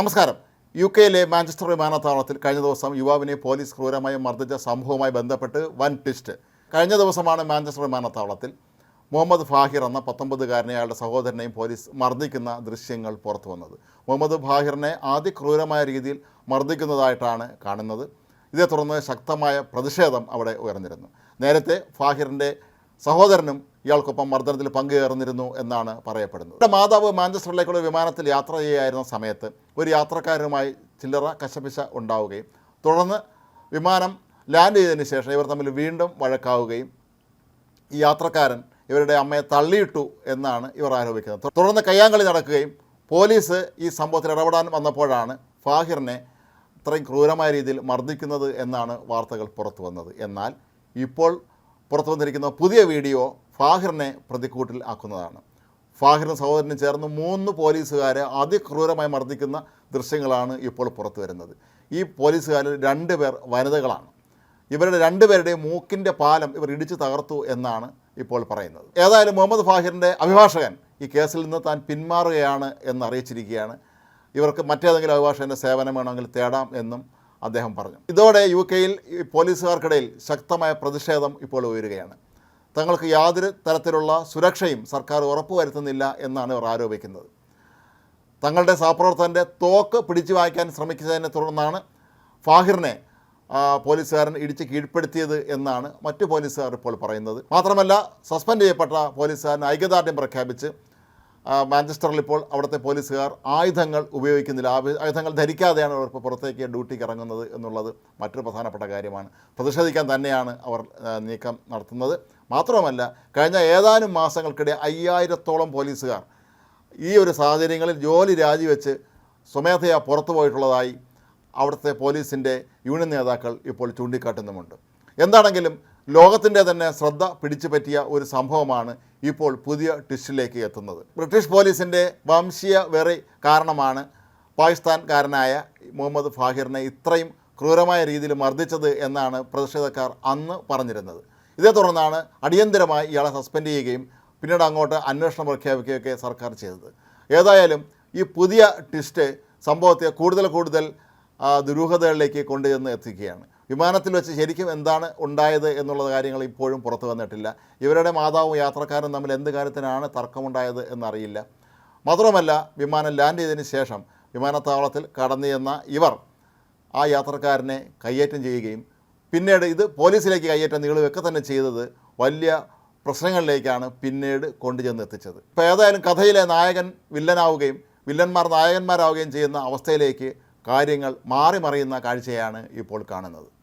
നമസ്കാരം. യു കെയിലെ മാഞ്ചസ്റ്റർ വിമാനത്താവളത്തിൽ കഴിഞ്ഞ ദിവസം യുവാവിനെ പോലീസ് ക്രൂരമായി മർദ്ദിച്ച സംഭവവുമായി ബന്ധപ്പെട്ട് വൻ ട്വിസ്റ്റ്. കഴിഞ്ഞ ദിവസമാണ് മാഞ്ചസ്റ്റർ വിമാനത്താവളത്തിൽ മുഹമ്മദ് ഫാഹിർ എന്ന പത്തൊമ്പതുകാരനെ അയാളുടെ സഹോദരനെയും പോലീസ് മർദ്ദിക്കുന്ന ദൃശ്യങ്ങൾ പുറത്തു വന്നത്. മുഹമ്മദ് ഫാഹിറിനെ അതിക്രൂരമായ രീതിയിൽ മർദ്ദിക്കുന്നതായിട്ടാണ് കാണുന്നത്. ഇതേ തുടർന്ന് ശക്തമായ പ്രതിഷേധം അവിടെ ഉയർന്നിരുന്നു. നേരത്തെ ഫാഹിറിന്റെ സഹോദരനും ഇയാൾക്കൊപ്പം മർദ്ദനത്തിൽ പങ്കുചേർന്നിരുന്നു എന്നാണ് പറയപ്പെടുന്നത്. ഇവിടെ മാതാവ് മാഞ്ചസ്റ്ററിലേക്കുള്ള വിമാനത്തിൽ യാത്ര ചെയ്യുകയായിരുന്ന സമയത്ത് ഒരു യാത്രക്കാരനുമായി ചില്ലറ കശപിശ ഉണ്ടാവുകയും തുടർന്ന് വിമാനം ലാൻഡ് ചെയ്തതിന് ശേഷം ഇവർ തമ്മിൽ വീണ്ടും വഴക്കാവുകയും ഈ യാത്രക്കാരൻ ഇവരുടെ അമ്മയെ തള്ളിയിട്ടു എന്നാണ് ഇവർ ആരോപിക്കുന്നത്. തുടർന്ന് കയ്യാങ്കളി നടക്കുകയും പോലീസ് ഈ സംഭവത്തിൽ ഇടപെടാൻ വന്നപ്പോഴാണ് ഫാഹിറിനെ ഇത്രയും ക്രൂരമായ രീതിയിൽ മർദ്ദിക്കുന്നത് എന്നാണ് വാർത്തകൾ പുറത്തു വന്നത്. എന്നാൽ ഇപ്പോൾ പുറത്തു വന്നിരിക്കുന്ന പുതിയ വീഡിയോ ഫാഹിറിനെ പ്രതിക്കൂട്ടിൽ ആക്കുന്നതാണ്. ഫാഹിറിന് സഹോദരനും ചേർന്ന് മൂന്ന് പോലീസുകാരെ അതിക്രൂരമായി മർദ്ദിക്കുന്ന ദൃശ്യങ്ങളാണ് ഇപ്പോൾ പുറത്തു വരുന്നത്. ഈ പോലീസുകാരിൽ രണ്ട് പേർ വനിതകളാണ്. ഇവരുടെ രണ്ടുപേരുടെയും മൂക്കിന്റെ പാലം ഇവർ ഇടിച്ചു തകർത്തു എന്നാണ് ഇപ്പോൾ പറയുന്നത്. ഏതായാലും മുഹമ്മദ് ഫാഹിറിന്റെ അഭിഭാഷകൻ ഈ കേസിൽ നിന്ന് താൻ പിന്മാറുകയാണ് എന്ന് അറിയിച്ചിരിക്കുകയാണ്. ഇവർക്ക് മറ്റേതെങ്കിലും അഭിഭാഷകന്റെ സേവനം വേണമെങ്കിൽ തേടാം എന്നും അദ്ദേഹം പറഞ്ഞു. ഇതോടെ യു കെയിൽ പോലീസുകാർക്കിടയിൽ ശക്തമായ പ്രതിഷേധം ഇപ്പോൾ ഉയരുകയാണ്. തങ്ങൾക്ക് യാതൊരു തരത്തിലുള്ള സുരക്ഷയും സർക്കാർ ഉറപ്പുവരുത്തുന്നില്ല എന്നാണ് ഇവർ ആരോപിക്കുന്നത്. തങ്ങളുടെ സഹപ്രവർത്തകന്റെ തോക്ക് പിടിച്ചു വാങ്ങിക്കാൻ ശ്രമിച്ചതിനെ തുടർന്നാണ് ഫാഹിറിനെ പോലീസുകാരൻ ഇടിച്ച് കീഴ്പ്പെടുത്തിയത് എന്നാണ് മറ്റു പോലീസുകാർ ഇപ്പോൾ പറയുന്നത്. മാത്രമല്ല സസ്പെൻഡ് ചെയ്യപ്പെട്ട പോലീസുകാരൻ ഐക്യദാർഢ്യം പ്രഖ്യാപിച്ച് മാഞ്ചസ്റ്ററിൽ ഇപ്പോൾ അവിടുത്തെ പോലീസുകാർ ആയുധങ്ങൾ ഉപയോഗിക്കുന്നില്ല. ആയുധങ്ങൾ ധരിക്കാതെയാണ് അവർ ഇപ്പോൾ പുറത്തേക്ക് ഡ്യൂട്ടിക്ക് ഇറങ്ങുന്നത് എന്നുള്ളത് മറ്റൊരു പ്രധാനപ്പെട്ട കാര്യമാണ്. പ്രതിഷേധിക്കാൻ തന്നെയാണ് അവർ നീക്കം നടത്തുന്നത്. മാത്രമല്ല കഴിഞ്ഞ ഏതാനും മാസങ്ങൾക്കിടെ അയ്യായിരത്തോളം പോലീസുകാർ ഈ ഒരു സാഹചര്യങ്ങളിൽ ജോലി രാജിവെച്ച് സ്വമേധയാ പുറത്തു പോയിട്ടുള്ളതായി അവിടുത്തെ പോലീസിന്റെ യൂണിയൻ നേതാക്കൾ ഇപ്പോൾ ചൂണ്ടിക്കാട്ടുന്നുമുണ്ട്. എന്താണെങ്കിലും ലോകത്തിന്റെ തന്നെ ശ്രദ്ധ പിടിച്ചു പറ്റിയ ഒരു സംഭവമാണ് ഇപ്പോൾ പുതിയ ട്വിസ്റ്റിലേക്ക് എത്തുന്നത്. ബ്രിട്ടീഷ് പോലീസിന്റെ വംശീയ വെറി കാരണമാണ് പാകിസ്ഥാൻകാരനായ മുഹമ്മദ് ഫാഹിറിനെ ഇത്രയും ക്രൂരമായ രീതിയിൽ മർദ്ദിച്ചത് എന്നാണ് പ്രതിഷേധക്കാർ അന്ന് പറഞ്ഞിരുന്നത്. ഇതേ തുടർന്നാണ് അടിയന്തരമായി ഇയാളെ സസ്പെൻഡ് ചെയ്യുകയും പിന്നീട് അങ്ങോട്ട് അന്വേഷണം പ്രഖ്യാപിക്കുകയൊക്കെ സർക്കാർ ചെയ്തത്. ഏതായാലും ഈ പുതിയ ട്വിസ്റ്റ് സംഭവത്തെ കൂടുതൽ കൂടുതൽ ദുരൂഹതകളിലേക്ക് കൊണ്ടുചെന്ന് എത്തിക്കുകയാണ്. വിമാനത്തിൽ വെച്ച് ശരിക്കും എന്താണ് ഉണ്ടായത് എന്നുള്ള കാര്യങ്ങൾ ഇപ്പോഴും പുറത്തു വന്നിട്ടില്ല. ഇവരുടെ മാതാവും യാത്രക്കാരും തമ്മിൽ എന്ത് കാര്യത്തിനാണ് തർക്കമുണ്ടായത് എന്നറിയില്ല. മാത്രമല്ല വിമാനം ലാൻഡ് ചെയ്തതിന് ശേഷം വിമാനത്താവളത്തിൽ കടന്നു ചെന്ന ഇവർ ആ യാത്രക്കാരനെ കയ്യേറ്റം ചെയ്യുകയും പിന്നീട് ഇത് പോലീസിലേക്ക് കയ്യേറ്റം നീളുകയൊക്കെ തന്നെ ചെയ്തത് വലിയ പ്രശ്നങ്ങളിലേക്കാണ് പിന്നീട് കൊണ്ടുചെന്ന് എത്തിച്ചത്. ഇപ്പോൾ ഏതായാലും കഥയിലെ നായകൻ വില്ലനാവുകയും വില്ലന്മാർ നായകന്മാരാവുകയും ചെയ്യുന്ന അവസ്ഥയിലേക്ക് കാര്യങ്ങൾ മാറി മറിയുന്ന കാഴ്ചയാണ് ഇപ്പോൾ കാണുന്നത്.